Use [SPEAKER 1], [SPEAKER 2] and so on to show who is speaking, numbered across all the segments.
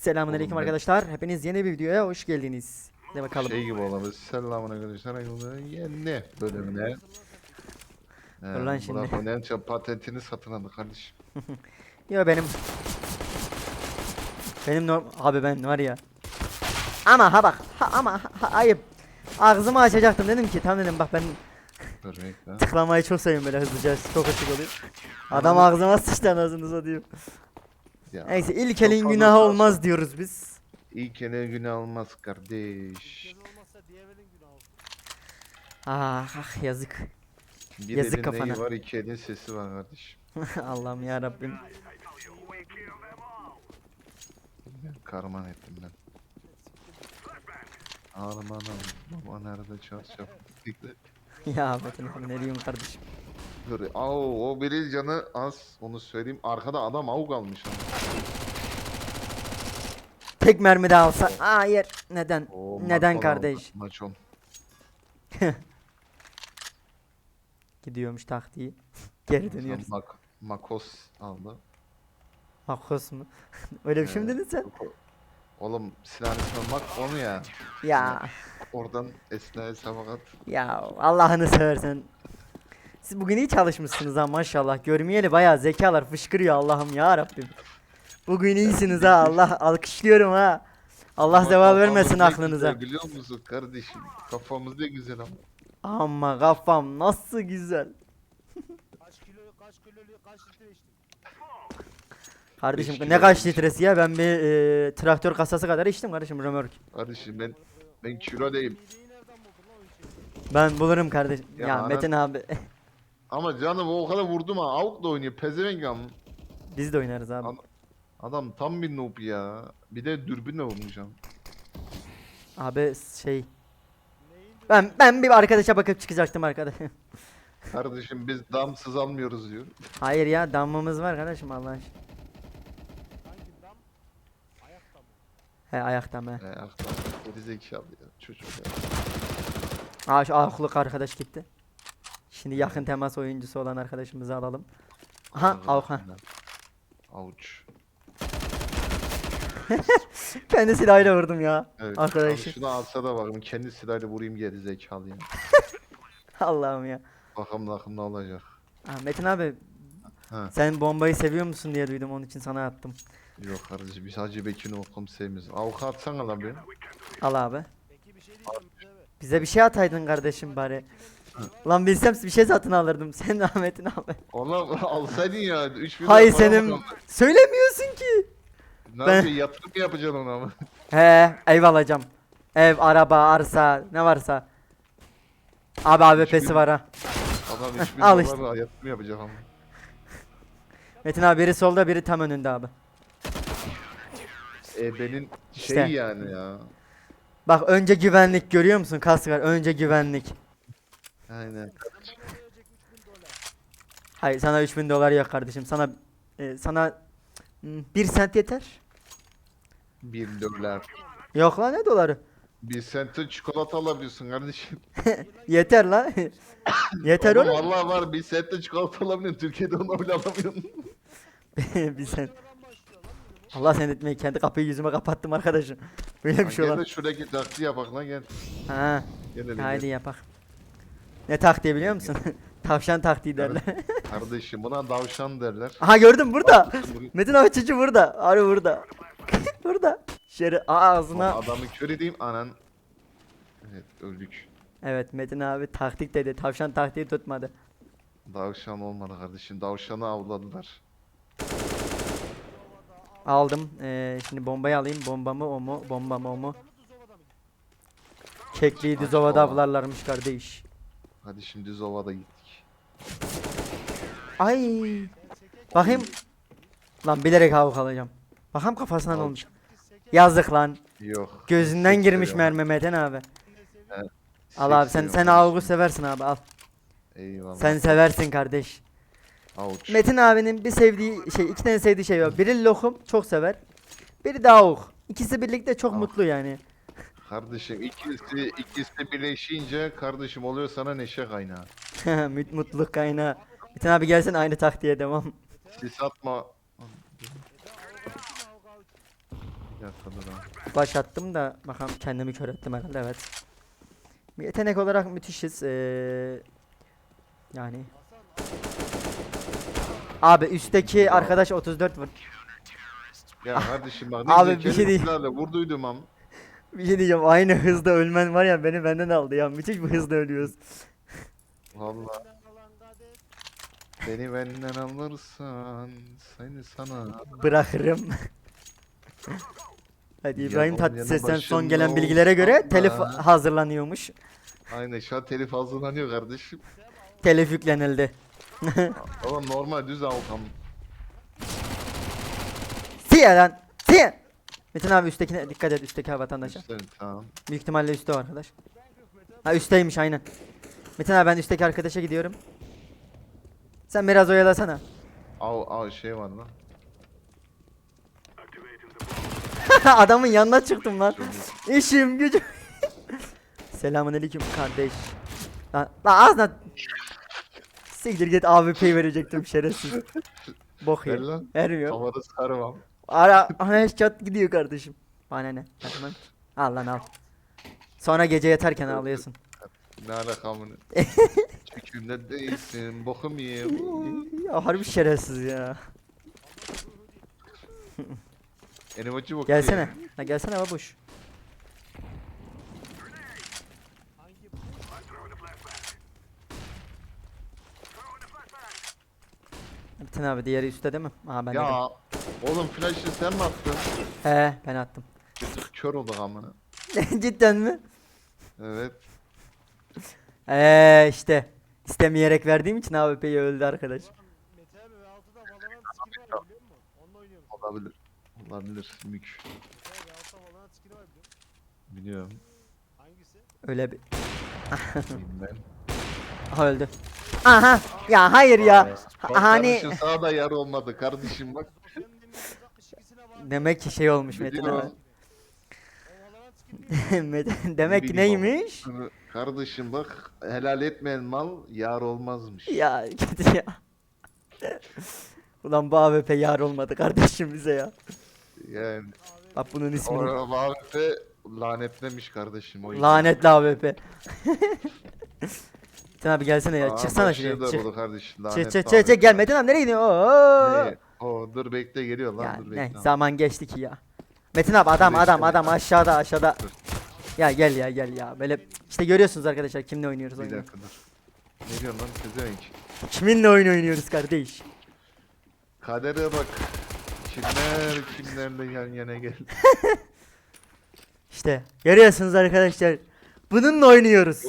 [SPEAKER 1] Selamünaleyküm
[SPEAKER 2] Oğlum
[SPEAKER 1] arkadaşlar. Hepiniz yeni bir videoya hoş geldiniz. Hadi bakalım.
[SPEAKER 2] Şey gibi olamaz. Selamun aleyküm. Yeni bölümüne. Ee,
[SPEAKER 1] Dur lan şimdi.
[SPEAKER 2] Burak Önerçe patentini satın aldı kardeşim.
[SPEAKER 1] Yo benim benim norm abi ben var ya. Ama ha bak ha, ama ha, ha- ayıp. Ağzımı açacaktım dedim ki tam dedim bak ben tıklamayı çok seviyorum böyle hızlıca çok açık oluyor. Adam ağzıma sıçtı anasını satayım.
[SPEAKER 2] Ya,
[SPEAKER 1] Neyse ilk elin günahı
[SPEAKER 2] sağ-
[SPEAKER 1] olmaz diyoruz biz.
[SPEAKER 2] İlk ele günah olmaz kardeş.
[SPEAKER 1] Ah, ah yazık.
[SPEAKER 2] Bir
[SPEAKER 1] Yazık
[SPEAKER 2] elin
[SPEAKER 1] kafana.
[SPEAKER 2] neyi var iki elin sesi var kardeşim.
[SPEAKER 1] Allah'ım ya Rabbim.
[SPEAKER 2] Ben karman ettim ben. Armanım baba nerede çarşaf.
[SPEAKER 1] Ya Metin abi ne diyeyim kardeşim.
[SPEAKER 2] Dur au o biri canı az onu söyleyeyim. Arkada adam avuk almış ama.
[SPEAKER 1] Tek mermi daha alsa. Hayır. Neden?
[SPEAKER 2] Oo,
[SPEAKER 1] Neden kardeş?
[SPEAKER 2] Macon.
[SPEAKER 1] Gidiyormuş taktiği. Geri dönüyoruz.
[SPEAKER 2] Mak Makos aldı.
[SPEAKER 1] Makos mu? Öyle bir şey mi
[SPEAKER 2] Ee,
[SPEAKER 1] dedin sen?
[SPEAKER 2] Oğlum silahın ismi Mak onu ya.
[SPEAKER 1] Ya
[SPEAKER 2] Oradan esnaya sabakat.
[SPEAKER 1] ya Allah'ını seversen. Siz bugün iyi çalışmışsınız ha maşallah. Görmeyeli bayağı zekalar fışkırıyor Allah'ım ya Rabbim. Bugün iyisiniz ha Allah alkışlıyorum ha. Allah zeval vermesin aklınıza.
[SPEAKER 2] güzel Biliyor musun kardeşim? Kafamız ne güzel ama.
[SPEAKER 1] Ama kafam nasıl güzel.
[SPEAKER 3] Kaç kilo kaç kilolu kaç litre içtin?
[SPEAKER 1] Kardeşim
[SPEAKER 2] Beş
[SPEAKER 1] ne
[SPEAKER 2] kilo
[SPEAKER 1] kaç
[SPEAKER 2] almış.
[SPEAKER 1] litresi ya ben bir e, traktör kasası kadar içtim kardeşim römork.
[SPEAKER 2] Kardeşim ben ben kilo değilim.
[SPEAKER 3] Mideyi nereden buldun lan o içeri?
[SPEAKER 1] Ben bulurum kardeşim. Ya,
[SPEAKER 2] Ya ana-
[SPEAKER 1] Metin abi
[SPEAKER 2] Ama canım o kadar vurdum ha. Avuk da oynuyor. Pezevenk ama.
[SPEAKER 1] biz de oynarız abi.
[SPEAKER 2] An- Adam tam bir noob ya. Bir de dürbünle vurmuşum.
[SPEAKER 1] Abi şey ben ben bir arkadaşa bakıp çıkacaktım arkadaş.
[SPEAKER 2] Kardeşim biz damsız almıyoruz diyor.
[SPEAKER 1] Hayır ya damımız var kardeşim Allah aşkına.
[SPEAKER 3] dam? Ayakta mı?
[SPEAKER 1] He ayakta
[SPEAKER 2] geri zekalı ya. Çocuk ya.
[SPEAKER 1] Aa şu ahluk arkadaş gitti. Şimdi yakın temas oyuncusu olan arkadaşımızı alalım. Aha avuk ha.
[SPEAKER 2] Avuç.
[SPEAKER 1] Kendi silahıyla vurdum ya.
[SPEAKER 2] Evet.
[SPEAKER 1] Arkadaşı.
[SPEAKER 2] Abi şunu alsa da bakayım. Kendi silahıyla vurayım geri zekalı ya.
[SPEAKER 1] Allah'ım ya.
[SPEAKER 2] Bakalım bakım ne olacak.
[SPEAKER 1] Ha, Metin abi
[SPEAKER 2] Ha.
[SPEAKER 1] sen bombayı seviyor musun diye duydum onun için sana attım.
[SPEAKER 2] Yok kardeşim biz Hacı Bekir'in okum sevmiyoruz. Avukat atsana lan bir.
[SPEAKER 1] Al abi. Bize bir şey ataydın kardeşim bari. Lan bilsem bir şey satın alırdım. Sen de Ahmet'in abi.
[SPEAKER 2] Ona alsaydın ya. 3000
[SPEAKER 1] Hay
[SPEAKER 2] lira para
[SPEAKER 1] senin söylemiyorsun ki.
[SPEAKER 2] Ne
[SPEAKER 1] Ben-
[SPEAKER 2] yapayım yatırım yapacaksın ona mı?
[SPEAKER 1] He ev alacağım. Ev, araba, arsa ne varsa. Abi AWP'si var ha.
[SPEAKER 2] Adam 3000
[SPEAKER 1] Al
[SPEAKER 2] dolar
[SPEAKER 1] işte.
[SPEAKER 2] yatırım yapacak ama.
[SPEAKER 1] Metin abi biri solda biri tam önünde abi.
[SPEAKER 2] E benim şey
[SPEAKER 1] İşte.
[SPEAKER 2] yani ya.
[SPEAKER 1] Bak önce güvenlik görüyor musun kask var önce güvenlik.
[SPEAKER 2] Aynen.
[SPEAKER 3] Sen bana verecek 3000 dolar.
[SPEAKER 1] Hayır sana 3000 dolar yok kardeşim sana e, sana 1 sent yeter.
[SPEAKER 2] 1 dolar.
[SPEAKER 1] Yok lan ne doları?
[SPEAKER 2] Bir sente çikolata alabiliyorsun kardeşim.
[SPEAKER 1] Yeter lan. yeter
[SPEAKER 2] Oğlum
[SPEAKER 1] oğlum.
[SPEAKER 2] vallahi var bir sente çikolata alabiliyorsun. Türkiye'de onu bile alamıyorsun.
[SPEAKER 1] bir
[SPEAKER 3] minimum.
[SPEAKER 1] Allah seni etmeyi kendi kapıyı yüzüme kapattım arkadaşım. Böyle bir şey
[SPEAKER 2] gel
[SPEAKER 1] olan.
[SPEAKER 2] de şuradaki taksi yapak lan gel.
[SPEAKER 1] Ha,
[SPEAKER 2] Gel hele
[SPEAKER 1] haydi
[SPEAKER 2] gel.
[SPEAKER 1] yapak. Ne taktiği biliyor musun? Tavşan taktiği derler.
[SPEAKER 2] Kardeşim buna davşan derler.
[SPEAKER 1] Aha gördüm burada. Metin abi çocuğu burada. Arı burada. Burada. Şeri ağzına.
[SPEAKER 2] Adamı kör edeyim anan. Evet öldük.
[SPEAKER 1] Evet Metin abi taktik dedi. Tavşan taktiği tutmadı.
[SPEAKER 2] Davşan olmadı kardeşim. Davşanı avladılar.
[SPEAKER 1] Aldım. Ee, şimdi bombayı alayım. Bombamı o mu? Bombamı o mu? Kekliği düz ovada avlarlarmış kardeş.
[SPEAKER 2] Hadi şimdi Zova'da gittik.
[SPEAKER 1] Ay. Bakayım. Lan bilerek avuk alacağım. Bakayım kafasından
[SPEAKER 2] Al.
[SPEAKER 1] olmuş. Yazık lan.
[SPEAKER 2] Yok.
[SPEAKER 1] Gözünden girmiş mermi Metin abi. Al abi sen sen avugu seversin abi al.
[SPEAKER 2] Eyvallah.
[SPEAKER 1] Sen seversin kardeş.
[SPEAKER 2] Avuç.
[SPEAKER 1] Metin abinin bir sevdiği şey, iki tane sevdiği şey var. Biri lokum çok sever. Biri de avuk. İkisi birlikte çok
[SPEAKER 2] Al.
[SPEAKER 1] mutlu yani.
[SPEAKER 2] Kardeşim ikisi ikisi birleşince kardeşim oluyor sana neşe kaynağı.
[SPEAKER 1] Mut- Mutluluk kaynağı. Metin abi gelsin aynı taktiğe devam.
[SPEAKER 2] Sis atma. Bir dakika dur abi.
[SPEAKER 1] Baş attım da bakalım kendimi kör ettim herhalde evet. Yetenek olarak müthişiz. Ee, yani. Abi üstteki arkadaş 34 vur.
[SPEAKER 2] Ya kardeşim bak ne
[SPEAKER 1] Abi bir şey değil.
[SPEAKER 2] vurduydum am.
[SPEAKER 1] Bir şey diyeceğim aynı hızda ölmen var ya beni benden aldı ya müthiş bir hızda ölüyoruz.
[SPEAKER 2] Valla beni benden alırsan seni sana.
[SPEAKER 1] Bırakırım. Hadi İbrahim
[SPEAKER 2] Yalan
[SPEAKER 1] Tatlıses'ten son
[SPEAKER 2] başında
[SPEAKER 1] gelen bilgilere göre
[SPEAKER 2] olsa
[SPEAKER 1] telif hazırlanıyormuş.
[SPEAKER 2] Aynen şu an telif hazırlanıyor kardeşim.
[SPEAKER 1] Telif yüklenildi.
[SPEAKER 2] Ama normal düz altam.
[SPEAKER 1] Siye lan. Siye. Metin abi üsttekine dikkat et üstteki vatandaşa.
[SPEAKER 2] İşte, tamam.
[SPEAKER 1] Büyük ihtimalle üstte o arkadaş. Ha üstteymiş aynen. Metin abi ben üstteki arkadaşa gidiyorum. Sen biraz oyalasana.
[SPEAKER 2] Av, av şey var lan.
[SPEAKER 1] Adamın yanına çıktım lan. İşim gücüm. Selamünaleyküm kardeş. Lan, lan ağzına. Siktir git AWP verecektim şerefsiz. Bok
[SPEAKER 2] Ver
[SPEAKER 1] ya.
[SPEAKER 2] lan.
[SPEAKER 1] Vermiyor.
[SPEAKER 2] Kafanı sarmam.
[SPEAKER 1] Ara chat gidiyor kardeşim. Bana ne? Tamam. Al lan al. Sonra gece yatarken ağlıyorsun.
[SPEAKER 2] Ne alakamını. Çükümde değilsin. Bokum ye.
[SPEAKER 1] ya harbi şerefsiz ya.
[SPEAKER 2] Enivacı bok
[SPEAKER 1] Gelsene. La gelsene babuş.
[SPEAKER 3] Hangi
[SPEAKER 1] Metin abi diğeri üstte değil mi? Aha ben
[SPEAKER 2] Ya oğlum flash'ı sen mi attın?
[SPEAKER 1] He ben attım.
[SPEAKER 2] Tık kör olduk amına.
[SPEAKER 1] Cidden mi?
[SPEAKER 2] Evet.
[SPEAKER 1] Eee işte. İstemeyerek verdiğim için AWP'yi öldü arkadaş.
[SPEAKER 3] Mete abi V6'da Valorant skin var biliyor musun? Onunla oynuyorum.
[SPEAKER 2] Olabilir. Olabilir. Mük.
[SPEAKER 3] Mete abi V6'da Valorant skin var biliyor musun?
[SPEAKER 2] Biliyorum.
[SPEAKER 3] Hangisi?
[SPEAKER 1] Öyle bir.
[SPEAKER 2] Bilmem.
[SPEAKER 1] Aha öldü. Aha. Ya hayır ya. Ha- hani
[SPEAKER 2] kardeşim sağda yer olmadı kardeşim bak.
[SPEAKER 3] Sofyanın 1962'sine var.
[SPEAKER 1] demek ki şey olmuş Metin abi.
[SPEAKER 2] Biliyorum.
[SPEAKER 1] Demek ki
[SPEAKER 2] Bilmiyorum.
[SPEAKER 1] neymiş?
[SPEAKER 2] Kardeşim bak helal etmeyen mal yar olmazmış.
[SPEAKER 1] Ya kötü ya. Ulan bu AWP yar olmadı kardeşim bize ya.
[SPEAKER 2] Yani
[SPEAKER 1] Bak bunun ismini.
[SPEAKER 2] orada Mahmut'e lanetlemiş kardeşim o.
[SPEAKER 1] Lanetli AWP. Sen abi gelsene ya.
[SPEAKER 2] Aa,
[SPEAKER 1] Çıksana şuraya. Çık.
[SPEAKER 2] kardeşim.
[SPEAKER 1] Çık çık çık çık
[SPEAKER 2] AWP.
[SPEAKER 1] gel Metin abi nereye gidiyorsun? Oo.
[SPEAKER 2] Ne? O dur bekle geliyor lan
[SPEAKER 1] Ya
[SPEAKER 2] dur
[SPEAKER 1] ne
[SPEAKER 2] bekle.
[SPEAKER 1] zaman geçti ki ya. Metin abi adam
[SPEAKER 2] Dur
[SPEAKER 1] adam adam aşağıda aşağıda.
[SPEAKER 2] Dur.
[SPEAKER 1] Ya gel ya gel ya. Böyle işte görüyorsunuz arkadaşlar kimle oynuyoruz
[SPEAKER 2] Bir
[SPEAKER 1] oyunu.
[SPEAKER 2] Ne diyorsun lan pezevenk?
[SPEAKER 1] Kiminle oyun oynuyoruz kardeş.
[SPEAKER 2] Kadere bak. Kimler kimlerle yan yana gel.
[SPEAKER 1] İşte görüyorsunuz arkadaşlar. Bununla oynuyoruz.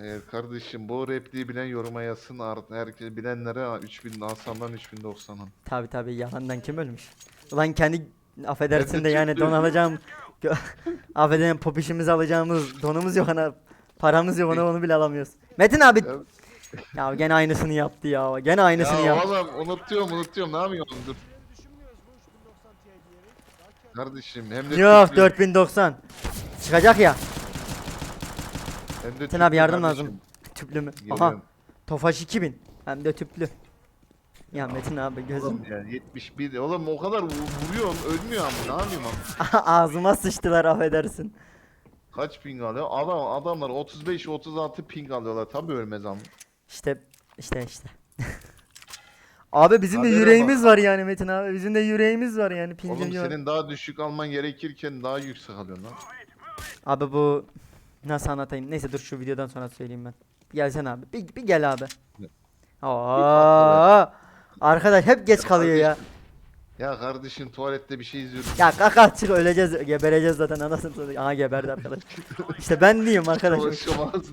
[SPEAKER 2] Eğer kardeşim bu repliği bilen yoruma yazsın herkes bilenlere 3000 Hasan'dan 3090'an.
[SPEAKER 1] Tabi tabi yalandan kim ölmüş? Ulan kendi affedersin de yani don alacağım. Affedersin popişimizi alacağımız donumuz yok ana. Paramız yok ona onu bile alamıyoruz. Metin abi
[SPEAKER 2] Ya,
[SPEAKER 1] ya gene aynısını yaptı ya. Gene aynısını
[SPEAKER 2] ya
[SPEAKER 1] yaptı.
[SPEAKER 2] oğlum unutuyorum unutuyorum ne yapıyorsun dur. Kardeşim hem de
[SPEAKER 1] Yok
[SPEAKER 2] Türk'üm,
[SPEAKER 1] 4090. Çıkacak ya.
[SPEAKER 2] hem de
[SPEAKER 1] Metin abi yardım
[SPEAKER 2] kardeşim.
[SPEAKER 1] lazım. Tüplü mü? Aha.
[SPEAKER 2] Geliyorum.
[SPEAKER 1] Tofaş 2000. Hem de tüplü. Ya Metin abi gözüm.
[SPEAKER 2] Oğlum ya 71 oğlum o kadar vu- vuruyorum ölmüyor ama ne yapayım ama.
[SPEAKER 1] Ağzıma sıçtılar affedersin.
[SPEAKER 2] Kaç ping alıyor? Adam adamlar 35 36 ping alıyorlar tabi ölmez ama.
[SPEAKER 1] İşte işte işte. abi bizim de
[SPEAKER 2] Habere
[SPEAKER 1] yüreğimiz var yani Metin abi. Bizim de yüreğimiz var yani
[SPEAKER 2] Oğlum
[SPEAKER 1] yok.
[SPEAKER 2] senin daha düşük alman gerekirken daha yüksek alıyorsun lan.
[SPEAKER 1] Abi bu nasıl anlatayım? Neyse dur şu videodan sonra söyleyeyim ben. Gelsene abi. Bir, bir gel abi.
[SPEAKER 2] Ne?
[SPEAKER 1] Oo. Arkadaş hep geç kalıyor ya.
[SPEAKER 2] Ya kardeşim tuvalette bir şey izliyorum.
[SPEAKER 1] Ya kaka çık öleceğiz gebereceğiz zaten anasını satayım. Aha geberdi arkadaş. İşte ben diyeyim arkadaşım.
[SPEAKER 2] Konuşamazdı.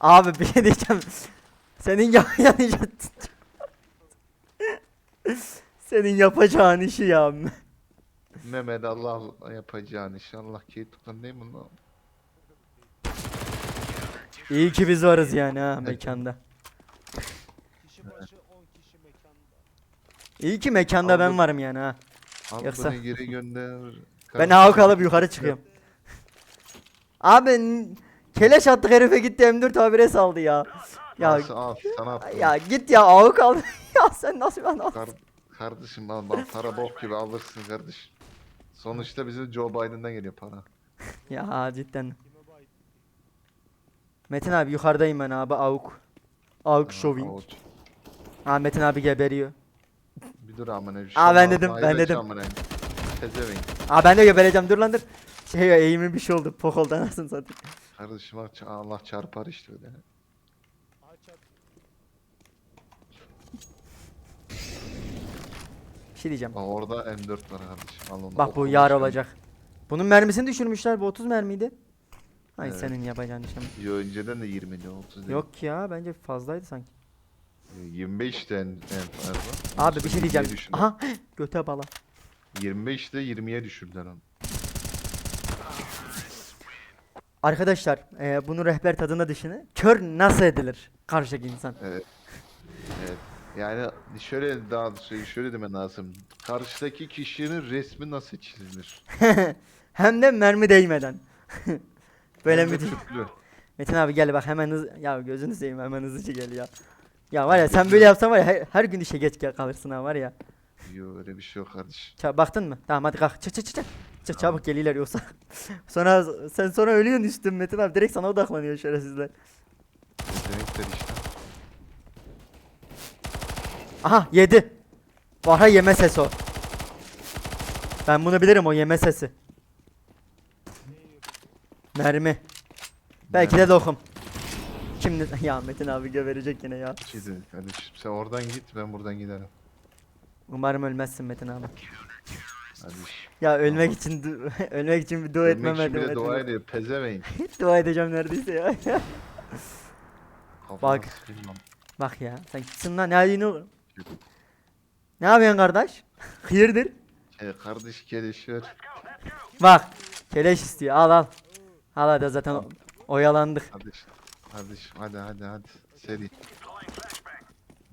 [SPEAKER 1] Abi bir şey diyeceğim. Senin yapacağın Senin yapacağın işi ya.
[SPEAKER 2] Mehmet Allah yapacağın inşallah ki tutan değil mi lan?
[SPEAKER 1] İyi ki biz varız yani ha mekanda.
[SPEAKER 3] Kişi başı 10 kişi mekanda.
[SPEAKER 1] İyi ki mekanda ben
[SPEAKER 2] Aldım.
[SPEAKER 1] varım yani ha.
[SPEAKER 2] Al
[SPEAKER 1] Yoksa-
[SPEAKER 2] bunu geri gönder.
[SPEAKER 1] Ben avuk alıp yukarı çıkıyorum. Abi n- keleş attık herife gitti M4 habire saldı ya. Ya
[SPEAKER 2] al sana attım.
[SPEAKER 1] ya git ya avuk al. Ya sen nasıl adam?
[SPEAKER 2] Kar- kardeşim al bak para bok gibi alırsın kardeşim. Sonuçta bize Joe Biden'dan geliyor para.
[SPEAKER 1] Ya cidden. Metin abi yukarıdayım ben abi avuk. Avuk
[SPEAKER 2] Ha,
[SPEAKER 1] şoving. Ha Metin abi geberiyor.
[SPEAKER 2] Bir dur amına bir
[SPEAKER 1] Aa, ben dedim, ben dedim.
[SPEAKER 2] amına. Pezevenk.
[SPEAKER 1] Aa ben de gebereceğim dur lan dur. Şey eğimin bir şey oldu. Pokoldan nasıl satayım.
[SPEAKER 2] Kardeşim Allah çarpar işte öyle.
[SPEAKER 1] Şey diyeceğim.
[SPEAKER 2] Bak orada M4 var kardeşim. Al onu.
[SPEAKER 1] Bak bu yar olacak. Bunun mermisini düşürmüşler. Bu 30 mermiydi. Ay
[SPEAKER 2] Evet.
[SPEAKER 1] senin yapacağın işe. mi?
[SPEAKER 2] Yo önceden de 20 'di, 30 değil.
[SPEAKER 1] Yok ya bence fazlaydı sanki.
[SPEAKER 2] 25 de en, en fazla.
[SPEAKER 1] Abi bir şey
[SPEAKER 2] 20'ye
[SPEAKER 1] diyeceğim.
[SPEAKER 2] düşürdüler.
[SPEAKER 1] Aha göte bala.
[SPEAKER 2] 25 de 20'ye düşürdüler onu.
[SPEAKER 1] Arkadaşlar e, bunu rehber tadında düşünün. Kör nasıl edilir karşıdaki insan?
[SPEAKER 2] Evet. Evet. Yani şöyle daha şöyle, şöyle demen lazım. Karşıdaki kişinin resmi nasıl çizilir?
[SPEAKER 1] Hem de mermi değmeden. Böyle
[SPEAKER 2] tüplü.
[SPEAKER 1] Metin abi gel bak hemen hız ya gözünü seveyim hemen hızlıca gel ya. Ya var ya sen böyle yapsan var ya her, her gün işe geç kalırsın ha var ya.
[SPEAKER 2] Yo öyle bir şey yok kardeşim.
[SPEAKER 1] Ça baktın mı? Tamam hadi kalk. Çık çık çık. çık. Çabuk geliyorlar yoksa. sonra sen sonra ölüyorsun üstün Metin abi direkt sana odaklanıyor şerefsizler.
[SPEAKER 2] Yetenekler işte.
[SPEAKER 1] Aha yedi. Vahra yeme sesi o. Ben bunu bilirim o yeme sesi. Mermi. Belki de lokum. Şimdi ya Metin abi geberecek yine ya.
[SPEAKER 2] Çizim kardeşim. Sen oradan git ben buradan giderim.
[SPEAKER 1] Umarım ölmezsin Metin abi.
[SPEAKER 2] Kardeşim.
[SPEAKER 1] Ya ölmek için du- ölmek için bir dua
[SPEAKER 2] Ölmek
[SPEAKER 1] etmem
[SPEAKER 2] için
[SPEAKER 1] Metin
[SPEAKER 2] bile dua ediyor. Pezevenk.
[SPEAKER 1] Dua edeceğim neredeyse ya.
[SPEAKER 2] Kafana
[SPEAKER 1] Bak.
[SPEAKER 2] sıkayım lan.
[SPEAKER 1] Bak ya sen kimsin lan ne halin oğlum? Ne yapıyorsun kardeş? Hayırdır?
[SPEAKER 2] Şey, kardeş gelişiyor.
[SPEAKER 1] Bak keleş istiyor al al. Al hadi zaten o- oyalandık.
[SPEAKER 2] Kardeş. Kardeşim hadi hadi hadi. Seri.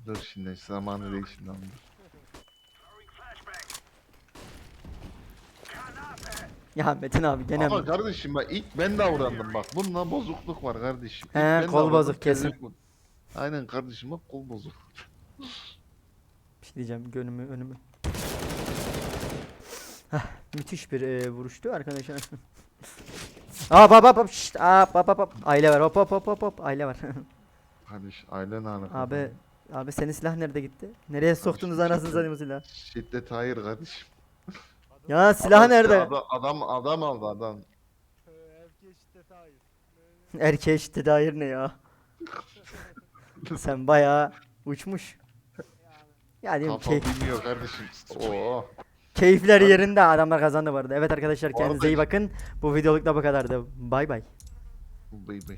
[SPEAKER 2] Dur şimdi zamanı değil şimdi anladım.
[SPEAKER 1] Ya Metin abi gene
[SPEAKER 2] Ama
[SPEAKER 1] mi?
[SPEAKER 2] kardeşim bak ilk ben davrandım bak. Bunda bozukluk var kardeşim. İlk
[SPEAKER 1] He,
[SPEAKER 2] ben
[SPEAKER 1] kol
[SPEAKER 2] davrandım,
[SPEAKER 1] bozuk kesin.
[SPEAKER 2] Aynen kardeşim bak kol bozuk.
[SPEAKER 1] Bir diyeceğim gönlümü önümü. Hah, müthiş bir e, vuruştu arkadaşlar. Aa hop hop hop şşt aa hop hop hop aile var hop hop hop hop hop aile var.
[SPEAKER 2] Kardeş aile ne alaka?
[SPEAKER 1] abi abi senin silah nerede gitti? Nereye soktunuz anasını satayım o silahı?
[SPEAKER 2] Şiddet hayır kardeşim.
[SPEAKER 1] Ya silah
[SPEAKER 2] Adam-
[SPEAKER 1] nerede?
[SPEAKER 2] Adam, adam adam aldı adam.
[SPEAKER 3] Erkeğe şiddete hayır.
[SPEAKER 1] Erkeğe şiddet hayır ne ya? Sen bayağı uçmuş. Ya diyorum
[SPEAKER 2] Kafa
[SPEAKER 1] key-
[SPEAKER 2] bilmiyor kardeşim. Oo.
[SPEAKER 1] keyifler yerinde adamlar kazandı bu arada. Evet arkadaşlar kendinize iyi bakın. Bu videoluk da bu kadardı. Bay bay.
[SPEAKER 2] Bıy bıy.